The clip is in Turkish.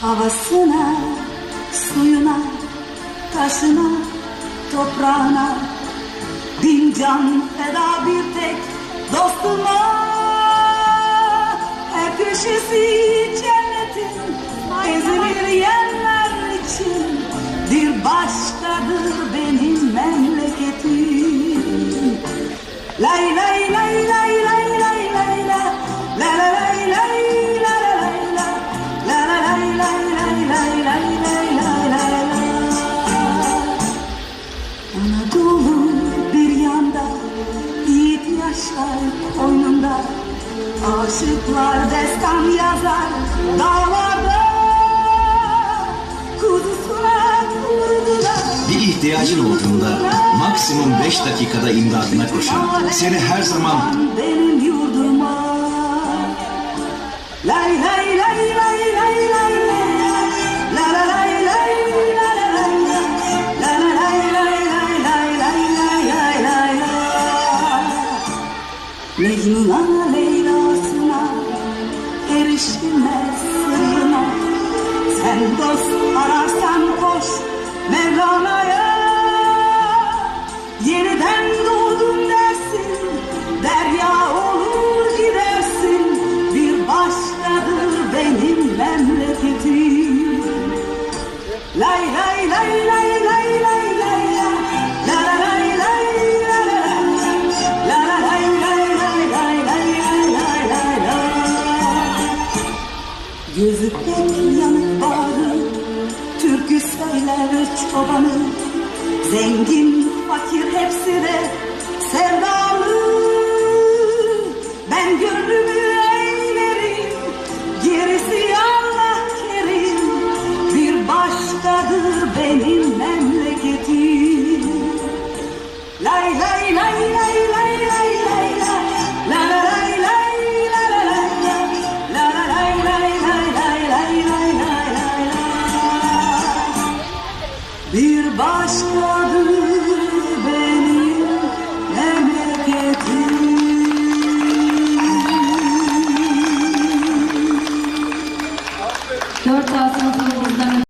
Havasına, suyuna, taşına, toprağına Bin can feda bir tek dostuma Her köşesi cennetin gezilir yerler için Bir başkadır benim Lay Aşıklar destan yazar ihtiyacın olduğunda maksimum beş dakikada imdadına koşan, seni her zaman... Benim yurduma, lay lay lay lay lay lay Mecnun'a Leyla'sına erişilmez sırrına Sen dost ararsan koş Mevlana'ya seven üç Zengin fakir hepsi de sevdalı. Ben gönlümü eğlerim gerisi Allah kerim Bir başkadır benim memleketim. Lay lay lay lay. başkadır